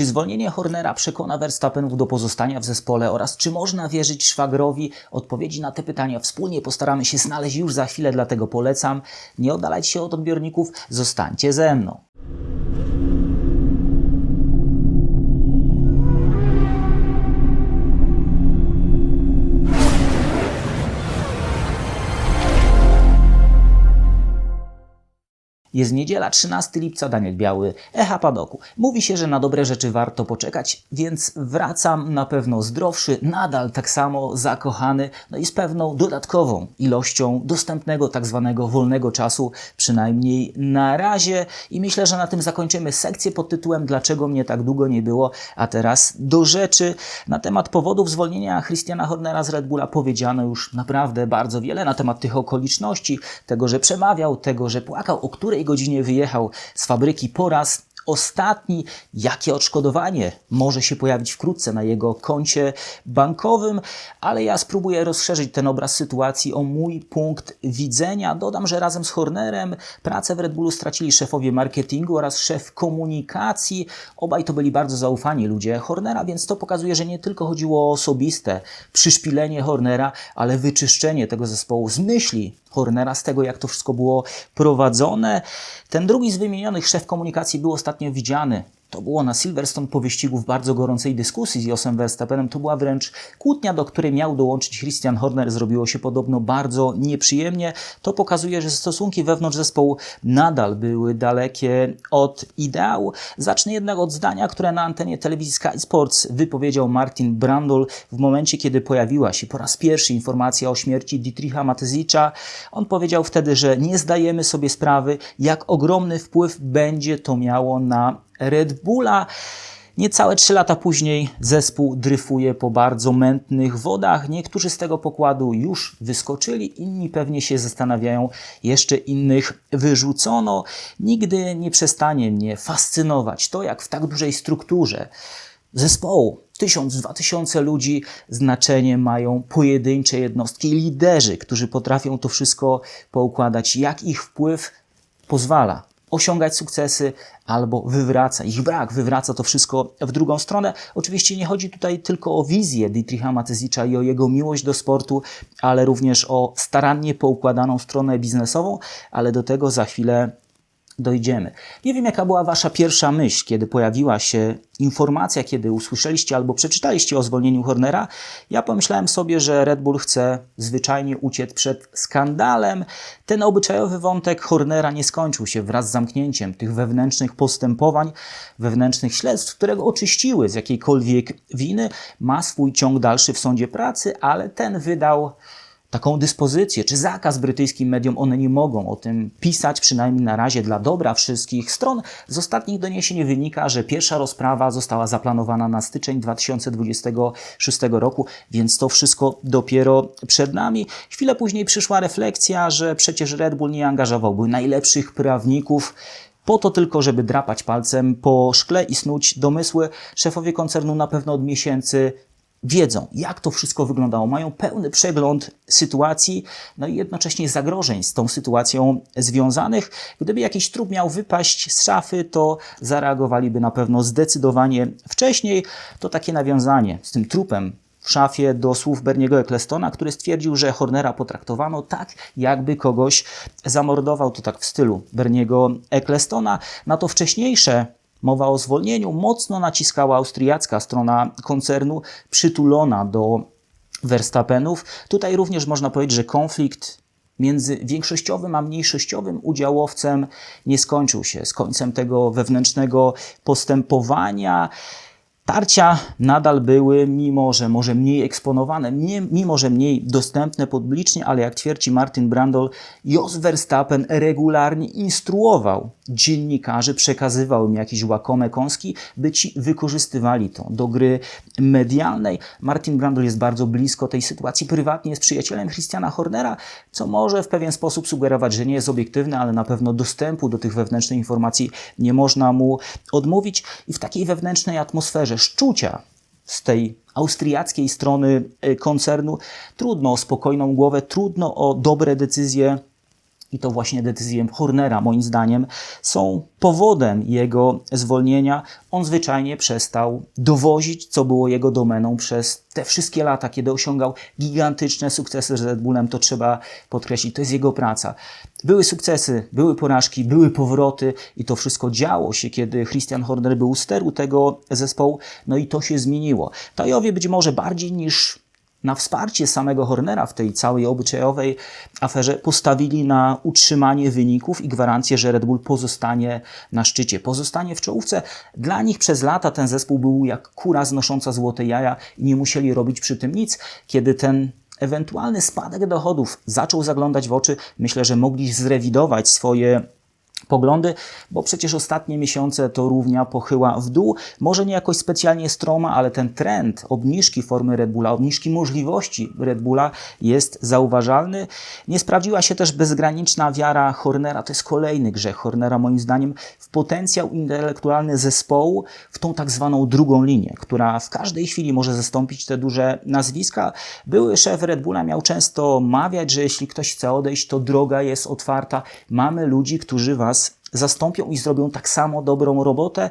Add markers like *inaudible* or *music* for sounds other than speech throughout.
Czy zwolnienie Hornera przekona Verstappenów do pozostania w zespole oraz czy można wierzyć szwagrowi? Odpowiedzi na te pytania wspólnie postaramy się znaleźć już za chwilę, dlatego polecam. Nie oddalać się od odbiorników, zostańcie ze mną. Jest niedziela, 13 lipca, Daniel Biały, Echa Padoku. Mówi się, że na dobre rzeczy warto poczekać, więc wracam na pewno zdrowszy, nadal tak samo zakochany, no i z pewną dodatkową ilością dostępnego tak zwanego wolnego czasu, przynajmniej na razie. I myślę, że na tym zakończymy sekcję pod tytułem Dlaczego mnie tak długo nie było, a teraz do rzeczy. Na temat powodów zwolnienia Christiana Hornera z Red Bulla powiedziano już naprawdę bardzo wiele na temat tych okoliczności, tego, że przemawiał, tego, że płakał, o której godzinie wyjechał z fabryki po raz ostatni, jakie odszkodowanie może się pojawić wkrótce na jego koncie bankowym, ale ja spróbuję rozszerzyć ten obraz sytuacji o mój punkt widzenia. Dodam, że razem z Hornerem pracę w Red Bullu stracili szefowie marketingu oraz szef komunikacji. Obaj to byli bardzo zaufani ludzie Hornera, więc to pokazuje, że nie tylko chodziło o osobiste przyszpilenie Hornera, ale wyczyszczenie tego zespołu z myśli Hornera, z tego jak to wszystko było prowadzone. Ten drugi z wymienionych szef komunikacji był ostatnio widziany to było na Silverstone po wyścigu w bardzo gorącej dyskusji z Josem Verstappenem. To była wręcz kłótnia, do której miał dołączyć Christian Horner. Zrobiło się podobno bardzo nieprzyjemnie. To pokazuje, że stosunki wewnątrz zespołu nadal były dalekie od ideału. Zacznę jednak od zdania, które na antenie telewizji Sky Sports wypowiedział Martin Brandl w momencie, kiedy pojawiła się po raz pierwszy informacja o śmierci Dietricha Matezicza. On powiedział wtedy, że nie zdajemy sobie sprawy, jak ogromny wpływ będzie to miało na Red Bulla. Niecałe 3 lata później zespół dryfuje po bardzo mętnych wodach. Niektórzy z tego pokładu już wyskoczyli, inni pewnie się zastanawiają, jeszcze innych wyrzucono. Nigdy nie przestanie mnie fascynować to, jak w tak dużej strukturze zespołu, tysiąc, dwa tysiące ludzi, znaczenie mają pojedyncze jednostki, liderzy, którzy potrafią to wszystko poukładać, jak ich wpływ pozwala osiągać sukcesy albo wywraca. Ich brak wywraca to wszystko w drugą stronę. Oczywiście nie chodzi tutaj tylko o wizję Dietricha Matezicza i o jego miłość do sportu, ale również o starannie poukładaną stronę biznesową, ale do tego za chwilę dojdziemy. Nie wiem, jaka była Wasza pierwsza myśl, kiedy pojawiła się informacja, kiedy usłyszeliście albo przeczytaliście o zwolnieniu Hornera. Ja pomyślałem sobie, że Red Bull chce zwyczajnie uciec przed skandalem. Ten obyczajowy wątek Hornera nie skończył się wraz z zamknięciem tych wewnętrznych postępowań, wewnętrznych śledztw, które go oczyściły z jakiejkolwiek winy. Ma swój ciąg dalszy w sądzie pracy, ale ten wydał taką dyspozycję czy zakaz brytyjskim mediom, one nie mogą o tym pisać, przynajmniej na razie dla dobra wszystkich stron. Z ostatnich doniesień wynika, że pierwsza rozprawa została zaplanowana na styczeń 2026 roku, więc to wszystko dopiero przed nami. Chwilę później przyszła refleksja, że przecież Red Bull nie angażowałby najlepszych prawników po to tylko, żeby drapać palcem po szkle i snuć domysły. Szefowie koncernu na pewno od miesięcy wiedzą, jak to wszystko wyglądało, mają pełny przegląd sytuacji, no i jednocześnie zagrożeń z tą sytuacją związanych. Gdyby jakiś trup miał wypaść z szafy, to zareagowaliby na pewno zdecydowanie wcześniej. To takie nawiązanie z tym trupem w szafie do słów Berniego Ecclestona, który stwierdził, że Hornera potraktowano tak, jakby kogoś zamordował. To tak w stylu Berniego Ecclestona. Na to wcześniejsze Mowa o zwolnieniu mocno naciskała austriacka strona koncernu, przytulona do Verstappenów. Tutaj również można powiedzieć, że konflikt między większościowym a mniejszościowym udziałowcem nie skończył się z końcem tego wewnętrznego postępowania. Tarcia nadal były, mimo że może mniej eksponowane, mimo że mniej dostępne publicznie, ale jak twierdzi Martin Brandol, Jos Verstappen regularnie instruował dziennikarzy, przekazywał im jakieś łakome kąski, by ci wykorzystywali to do gry medialnej. Martin Brandol jest bardzo blisko tej sytuacji, prywatnie jest przyjacielem Christiana Hornera, co może w pewien sposób sugerować, że nie jest obiektywny, ale na pewno dostępu do tych wewnętrznych informacji nie można mu odmówić i w takiej wewnętrznej atmosferze szczucia z tej austriackiej strony e, koncernu trudno o spokojną głowę, trudno o dobre decyzje i to właśnie decyzje Hornera, moim zdaniem, są powodem jego zwolnienia. On zwyczajnie przestał dowozić, co było jego domeną przez te wszystkie lata, kiedy osiągał gigantyczne sukcesy z Red Bullem. To trzeba podkreślić, to jest jego praca. Były sukcesy, były porażki, były powroty i to wszystko działo się, kiedy Christian Horner był u steru tego zespołu, no i to się zmieniło. Tajowie być może bardziej niż na wsparcie samego Hornera w tej całej obyczajowej aferze postawili na utrzymanie wyników i gwarancję, że Red Bull pozostanie na szczycie, pozostanie w czołówce. Dla nich przez lata ten zespół był jak kura znosząca złote jaja i nie musieli robić przy tym nic. Kiedy ten ewentualny spadek dochodów zaczął zaglądać w oczy, myślę, że mogli zrewidować swoje poglądy, bo przecież ostatnie miesiące to równia pochyła w dół. Może nie jakoś specjalnie stroma, ale ten trend obniżki formy Red Bulla, obniżki możliwości Red Bulla jest zauważalny. Nie sprawdziła się też bezgraniczna wiara Hornera. To jest kolejny grzech Hornera, moim zdaniem, w potencjał intelektualny zespołu, w tą tak zwaną drugą linię, która w każdej chwili może zastąpić te duże nazwiska. Były szef Red Bulla miał często mawiać, że jeśli ktoś chce odejść, to droga jest otwarta. Mamy ludzi, którzy was zastąpią i zrobią tak samo dobrą robotę,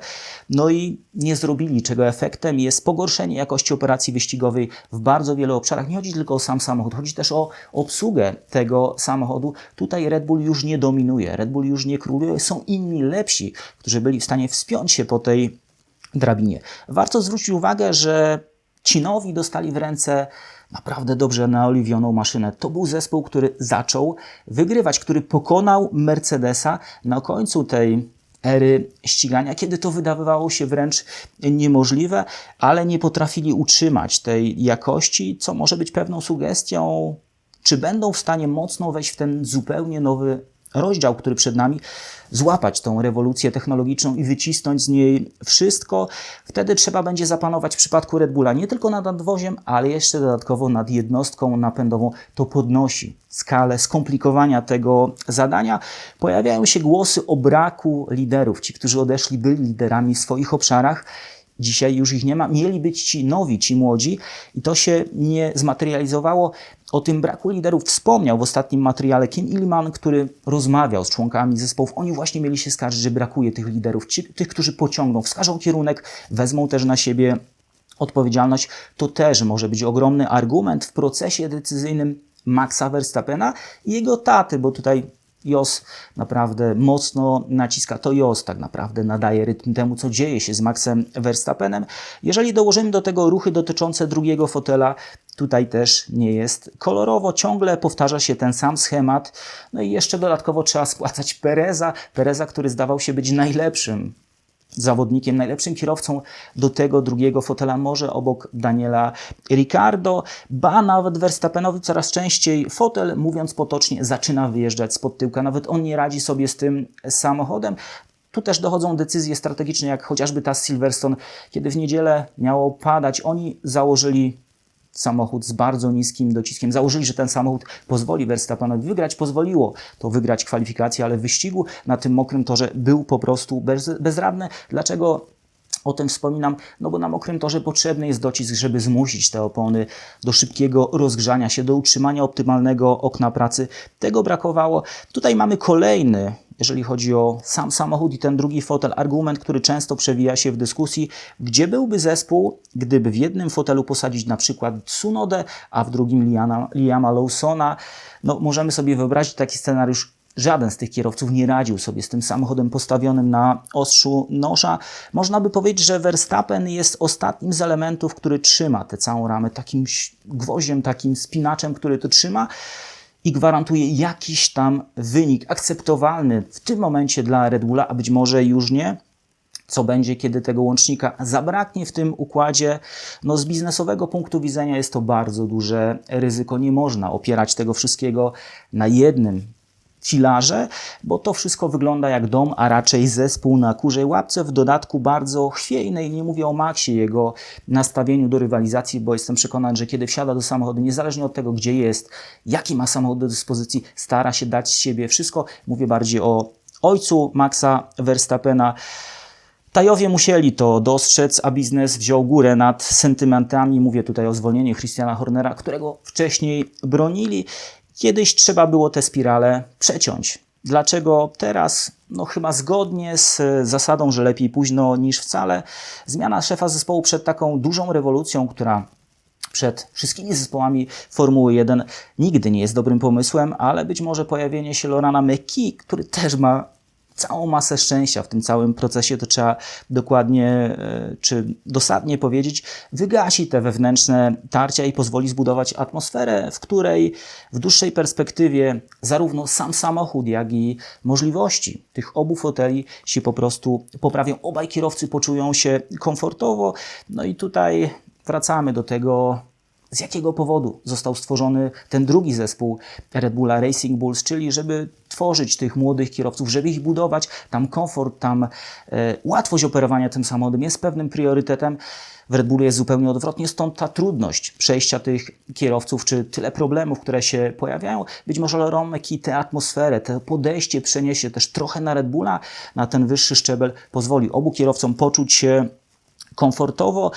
no i nie zrobili, czego efektem jest pogorszenie jakości operacji wyścigowej w bardzo wielu obszarach. Nie chodzi tylko o sam samochód, chodzi też o obsługę tego samochodu. Tutaj Red Bull już nie dominuje, Red Bull już nie króluje, są inni lepsi, którzy byli w stanie wspiąć się po tej drabinie. Warto zwrócić uwagę, że ci nowi dostali w ręce naprawdę dobrze naoliwioną maszynę. To był zespół, który zaczął wygrywać, który pokonał Mercedesa na końcu tej ery ścigania, kiedy to wydawało się wręcz niemożliwe, ale nie potrafili utrzymać tej jakości, co może być pewną sugestią, czy będą w stanie mocno wejść w ten zupełnie nowy rozdział, który przed nami, złapać tą rewolucję technologiczną i wycisnąć z niej wszystko. Wtedy trzeba będzie zapanować w przypadku Red Bulla nie tylko nad nadwoziem, ale jeszcze dodatkowo nad jednostką napędową. To podnosi skalę skomplikowania tego zadania. Pojawiają się głosy o braku liderów. Ci, którzy odeszli, byli liderami w swoich obszarach. Dzisiaj już ich nie ma. Mieli być ci nowi, ci młodzi, i to się nie zmaterializowało. O tym braku liderów wspomniał w ostatnim materiale Kim Ilman, który rozmawiał z członkami zespołów. Oni właśnie mieli się skarżyć, że brakuje tych liderów, ci, tych, którzy pociągną, wskażą kierunek, wezmą też na siebie odpowiedzialność. To też może być ogromny argument w procesie decyzyjnym Maxa Verstappena i jego taty, bo tutaj Jos naprawdę mocno naciska. To Jos tak naprawdę nadaje rytm temu, co dzieje się z Maxem Verstappenem. Jeżeli dołożymy do tego ruchy dotyczące drugiego fotela, tutaj też nie jest kolorowo. Ciągle powtarza się ten sam schemat. No i jeszcze dodatkowo trzeba spłacać Pereza. Pereza, który zdawał się być najlepszym zawodnikiem, najlepszym kierowcą do tego drugiego fotela, może obok Daniela Ricardo, ba nawet Verstappenowi coraz częściej fotel, mówiąc potocznie, zaczyna wyjeżdżać spod tyłka. Nawet on nie radzi sobie z tym samochodem. Tu też dochodzą decyzje strategiczne, jak chociażby ta z Silverstone, kiedy w niedzielę miało padać. Oni założyli samochód z bardzo niskim dociskiem. Założyli, że ten samochód pozwoli Verstappenowi wygrać. Pozwoliło to wygrać kwalifikację, ale w wyścigu na tym mokrym torze był po prostu bez, bezradny. Dlaczego o tym wspominam, no bo na mokrym torze potrzebny jest docisk, żeby zmusić te opony do szybkiego rozgrzania się, do utrzymania optymalnego okna pracy. Tego brakowało. Tutaj mamy kolejny jeżeli chodzi o sam samochód i ten drugi fotel, argument, który często przewija się w dyskusji, gdzie byłby zespół, gdyby w jednym fotelu posadzić na przykład Sunodę, a w drugim Liana, Liama Lawsona. No, możemy sobie wyobrazić taki scenariusz, Żaden z tych kierowców nie radził sobie z tym samochodem postawionym na ostrzu noża. Można by powiedzieć, że Verstappen jest ostatnim z elementów, który trzyma tę całą ramę, takim gwoździem, takim spinaczem, który to trzyma i gwarantuje jakiś tam wynik akceptowalny w tym momencie dla Red Bulla, a być może już nie. Co będzie, kiedy tego łącznika zabraknie w tym układzie? No, z biznesowego punktu widzenia jest to bardzo duże ryzyko. Nie można opierać tego wszystkiego na jednym filarze, bo to wszystko wygląda jak dom, a raczej zespół na kurzej łapce, w dodatku bardzo chwiejnej. Nie mówię o Maxie, jego nastawieniu do rywalizacji, bo jestem przekonany, że kiedy wsiada do samochodu, niezależnie od tego, gdzie jest, jaki ma samochód do dyspozycji, stara się dać z siebie wszystko. Mówię bardziej o ojcu Maxa Verstappena. Tajowie musieli to dostrzec, a biznes wziął górę nad sentymentami. Mówię tutaj o zwolnieniu Christiana Hornera, którego wcześniej bronili. Kiedyś trzeba było te spirale przeciąć. Dlaczego teraz? No chyba zgodnie z zasadą, że lepiej późno niż wcale. Zmiana szefa zespołu przed taką dużą rewolucją, która przed wszystkimi zespołami Formuły 1 nigdy nie jest dobrym pomysłem, ale być może pojawienie się Lorana McKee, który też ma całą masę szczęścia w tym całym procesie, to trzeba dokładnie e, czy dosadnie powiedzieć, wygasi te wewnętrzne tarcia i pozwoli zbudować atmosferę, w której w dłuższej perspektywie zarówno sam samochód, jak i możliwości tych obu foteli się po prostu poprawią. Obaj kierowcy poczują się komfortowo. No i tutaj wracamy do tego, z jakiego powodu został stworzony ten drugi zespół Red Bulla Racing Bulls, czyli żeby tworzyć tych młodych kierowców, żeby ich budować. Tam komfort, tam e, łatwość operowania tym samochodem jest pewnym priorytetem. W Red Bullu jest zupełnie odwrotnie, stąd ta trudność przejścia tych kierowców, czy tyle problemów, które się pojawiają. Być może Romek i tę atmosferę, to podejście przeniesie też trochę na Red Bulla, na ten wyższy szczebel, pozwoli obu kierowcom poczuć się komfortowo,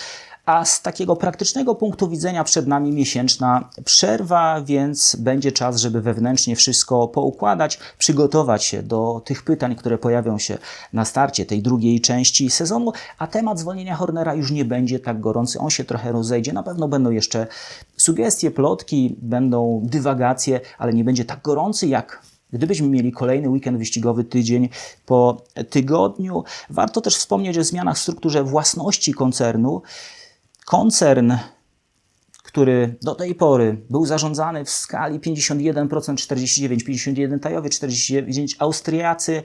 a z takiego praktycznego punktu widzenia przed nami miesięczna przerwa, więc będzie czas, żeby wewnętrznie wszystko poukładać, przygotować się do tych pytań, które pojawią się na starcie tej drugiej części sezonu, a temat zwolnienia Hornera już nie będzie tak gorący, on się trochę rozejdzie, na pewno będą jeszcze sugestie, plotki, będą dywagacje, ale nie będzie tak gorący jak Gdybyśmy mieli kolejny weekend wyścigowy tydzień po tygodniu, warto też wspomnieć o zmianach w strukturze własności koncernu. Koncern, który do tej pory był zarządzany w skali 51%, 49, 51 Tajowie, 49 Austriacy,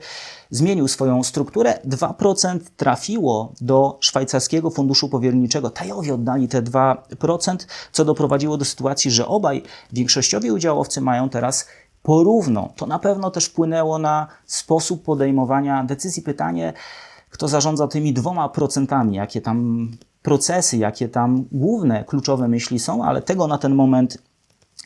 zmienił swoją strukturę. 2% trafiło do szwajcarskiego funduszu powierniczego. Tajowie oddali te 2%, co doprowadziło do sytuacji, że obaj większościowi udziałowcy mają teraz porówno. To na pewno też wpłynęło na sposób podejmowania decyzji. Pytanie, kto zarządza tymi dwoma procentami, jakie tam procesy, jakie tam główne, kluczowe myśli są, ale tego na ten moment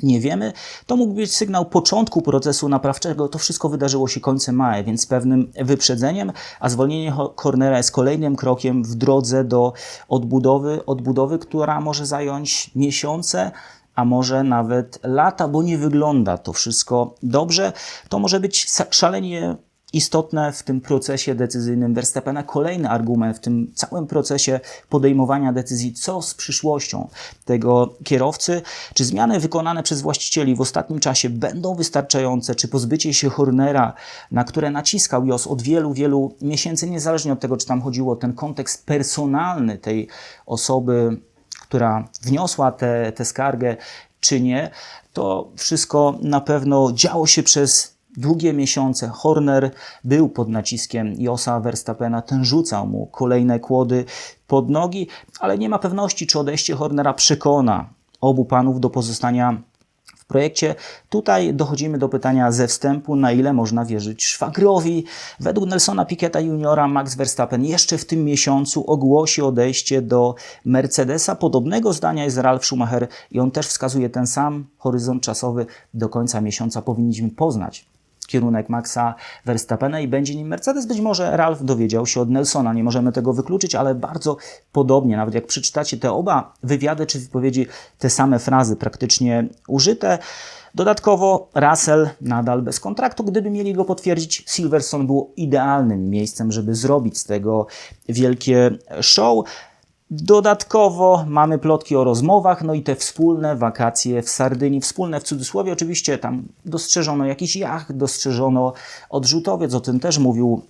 nie wiemy. To mógł być sygnał początku procesu naprawczego. To wszystko wydarzyło się końcem maja, więc pewnym wyprzedzeniem, a zwolnienie Cornera jest kolejnym krokiem w drodze do odbudowy, odbudowy, która może zająć miesiące, a może nawet lata, bo nie wygląda to wszystko dobrze. To może być szalenie istotne w tym procesie decyzyjnym Verstappena. Kolejny argument w tym całym procesie podejmowania decyzji, co z przyszłością tego kierowcy, czy zmiany wykonane przez właścicieli w ostatnim czasie będą wystarczające, czy pozbycie się Hornera, na które naciskał Jos od wielu, wielu miesięcy, niezależnie od tego, czy tam chodziło o ten kontekst personalny tej osoby, która wniosła tę skargę, czy nie, to wszystko na pewno działo się przez długie miesiące Horner był pod naciskiem Josa Verstappena, ten rzucał mu kolejne kłody pod nogi, ale nie ma pewności, czy odejście Hornera przekona obu panów do pozostania w projekcie. Tutaj dochodzimy do pytania ze wstępu, na ile można wierzyć szwagrowi. Według Nelsona Piqueta juniora Max Verstappen jeszcze w tym miesiącu ogłosi odejście do Mercedesa. Podobnego zdania jest Ralf Schumacher i on też wskazuje ten sam horyzont czasowy. Do końca miesiąca powinniśmy poznać kierunek Maxa Verstappena i będzie nim Mercedes. Być może Ralf dowiedział się od Nelsona, nie możemy tego wykluczyć, ale bardzo podobnie, nawet jak przeczytacie te oba wywiady czy wypowiedzi, te same frazy praktycznie użyte. Dodatkowo Russell nadal bez kontraktu. Gdyby mieli go potwierdzić, Silverstone było idealnym miejscem, żeby zrobić z tego wielkie show. Dodatkowo mamy plotki o rozmowach, no i te wspólne wakacje w Sardynii, wspólne w cudzysłowie, oczywiście tam dostrzeżono jakiś jacht, dostrzeżono odrzutowiec, o tym też mówił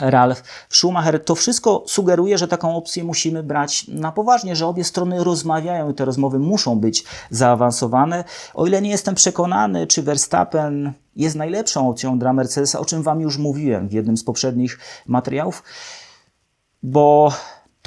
Ralf Schumacher. To wszystko sugeruje, że taką opcję musimy brać na poważnie, że obie strony rozmawiają i te rozmowy muszą być zaawansowane. O ile nie jestem przekonany, czy Verstappen jest najlepszą opcją dla Mercedesa, o czym Wam już mówiłem w jednym z poprzednich materiałów, bo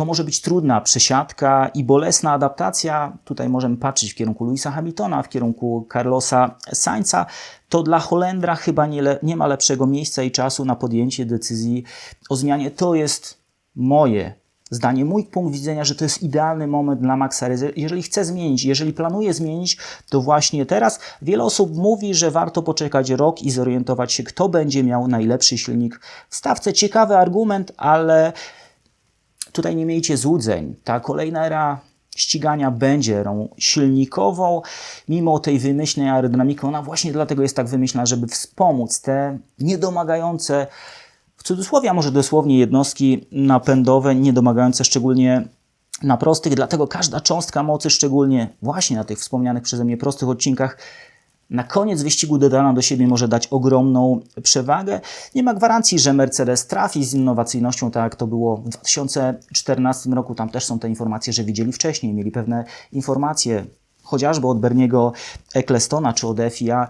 to może być trudna przesiadka i bolesna adaptacja. Tutaj możemy patrzeć w kierunku Louisa Hamiltona, w kierunku Carlosa Sainza. To dla Holendra chyba nie, le, nie ma lepszego miejsca i czasu na podjęcie decyzji o zmianie. To jest moje zdanie, mój punkt widzenia, że to jest idealny moment dla Maxa Jeżeli chce zmienić, jeżeli planuje zmienić, to właśnie teraz. Wiele osób mówi, że warto poczekać rok i zorientować się, kto będzie miał najlepszy silnik w stawce. Ciekawy argument, ale Tutaj nie miejcie złudzeń. Ta kolejna era ścigania będzie rą silnikową. Mimo tej wymyślnej aerodynamiki, ona właśnie dlatego jest tak wymyślna, żeby wspomóc te niedomagające, w cudzysłowie, a może dosłownie jednostki napędowe, niedomagające szczególnie na prostych, dlatego każda cząstka mocy, szczególnie właśnie na tych wspomnianych przeze mnie prostych odcinkach, na koniec wyścigu dodana do siebie może dać ogromną przewagę. Nie ma gwarancji, że Mercedes trafi z innowacyjnością, tak jak to było w 2014 roku. Tam też są te informacje, że widzieli wcześniej, mieli pewne informacje, chociażby od Berniego Ecclestona czy od FIA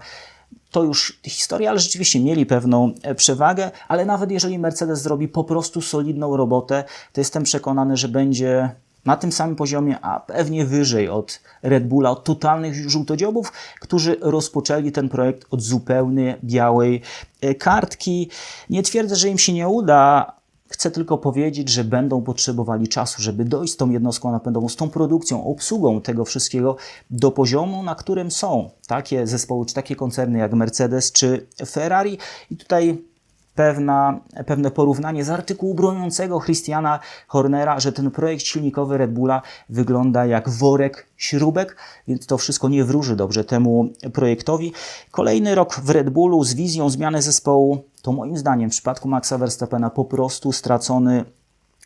to już historia, ale rzeczywiście mieli pewną przewagę, ale nawet jeżeli Mercedes zrobi po prostu solidną robotę, to jestem przekonany, że będzie na tym samym poziomie, a pewnie wyżej od Red Bulla, od totalnych żółtodziobów, którzy rozpoczęli ten projekt od zupełnie białej e, kartki. Nie twierdzę, że im się nie uda, Chcę tylko powiedzieć, że będą potrzebowali czasu, żeby dojść z tą jednostką napędową, z tą produkcją, obsługą tego wszystkiego do poziomu, na którym są takie zespoły, czy takie koncerny jak Mercedes czy Ferrari. I tutaj pewna, pewne porównanie z artykułu broniącego Christiana Hornera, że ten projekt silnikowy Red Bulla wygląda jak worek śrubek, więc to wszystko nie wróży dobrze temu projektowi. Kolejny rok w Red Bullu z wizją zmiany zespołu to moim zdaniem w przypadku Maxa Verstappena po prostu stracony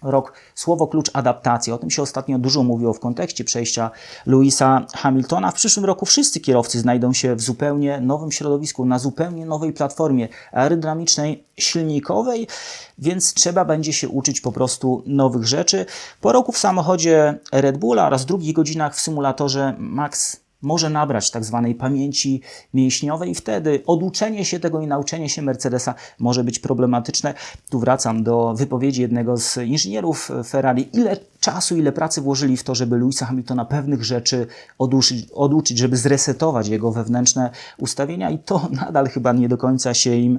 rok. Słowo klucz adaptacja. O tym się ostatnio dużo mówiło w kontekście przejścia Louisa Hamiltona. W przyszłym roku wszyscy kierowcy znajdą się w zupełnie nowym środowisku, na zupełnie nowej platformie aerodynamicznej, silnikowej, więc trzeba będzie się uczyć po prostu nowych rzeczy. Po roku w samochodzie Red Bulla oraz drugich godzinach w symulatorze Max może nabrać tak zwanej pamięci mięśniowej i wtedy oduczenie się tego i nauczenie się Mercedesa może być problematyczne. Tu wracam do wypowiedzi jednego z inżynierów Ferrari. Ile czasu, ile pracy włożyli w to, żeby Louisa Hamiltona pewnych rzeczy oduczyć, oduczyć, żeby zresetować jego wewnętrzne ustawienia i to *laughs* nadal chyba nie do końca się im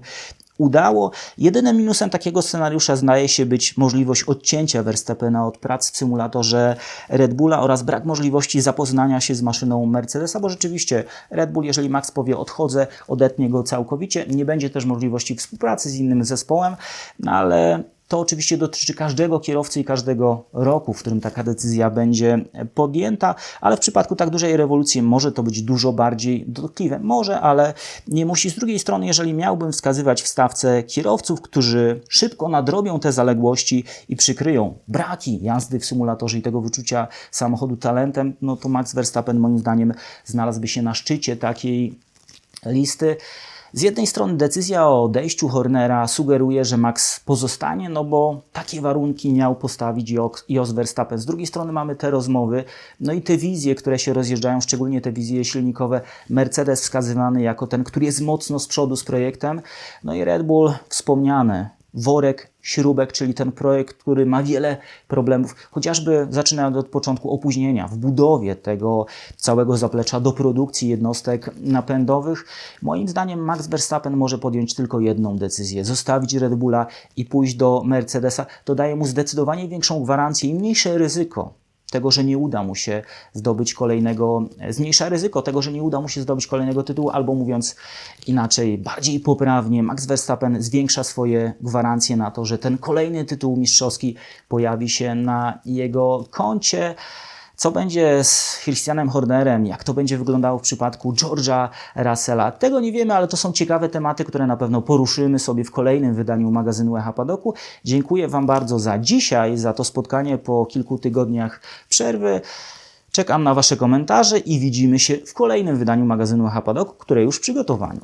udało. Jedynym minusem takiego scenariusza zdaje się być możliwość odcięcia Verstappena od prac w symulatorze Red Bulla oraz brak możliwości zapoznania się z maszyną Mercedesa, bo rzeczywiście Red Bull, jeżeli Max powie odchodzę, odetnie go całkowicie, nie będzie też możliwości współpracy z innym zespołem, no ale to oczywiście dotyczy każdego kierowcy i każdego roku, w którym taka decyzja będzie podjęta, ale w przypadku tak dużej rewolucji może to być dużo bardziej dotkliwe. Może, ale nie musi. Z drugiej strony, jeżeli miałbym wskazywać w stawce kierowców, którzy szybko nadrobią te zaległości i przykryją braki jazdy w symulatorze i tego wyczucia samochodu talentem, no to Max Verstappen moim zdaniem znalazłby się na szczycie takiej listy. Z jednej strony decyzja o odejściu Hornera sugeruje, że Max pozostanie, no bo takie warunki miał postawić Jos Verstappen. Z drugiej strony mamy te rozmowy, no i te wizje, które się rozjeżdżają, szczególnie te wizje silnikowe. Mercedes wskazywany jako ten, który jest mocno z przodu z projektem, no i Red Bull wspomniane, worek śrubek, czyli ten projekt, który ma wiele problemów, chociażby zaczynając od początku opóźnienia w budowie tego całego zaplecza do produkcji jednostek napędowych. Moim zdaniem Max Verstappen może podjąć tylko jedną decyzję: zostawić Red Bulla i pójść do Mercedesa. To daje mu zdecydowanie większą gwarancję i mniejsze ryzyko tego, że nie uda mu się zdobyć kolejnego, zmniejsza ryzyko tego, że nie uda mu się zdobyć kolejnego tytułu, albo mówiąc inaczej, bardziej poprawnie, Max Verstappen zwiększa swoje gwarancje na to, że ten kolejny tytuł mistrzowski pojawi się na jego koncie. Co będzie z Christianem Hornerem? Jak to będzie wyglądało w przypadku George'a Russella? Tego nie wiemy, ale to są ciekawe tematy, które na pewno poruszymy sobie w kolejnym wydaniu magazynu Echa Padoku. Dziękuję Wam bardzo za dzisiaj, za to spotkanie po kilku tygodniach przerwy. Czekam na Wasze komentarze i widzimy się w kolejnym wydaniu magazynu Echa Padoku, które już przygotowano.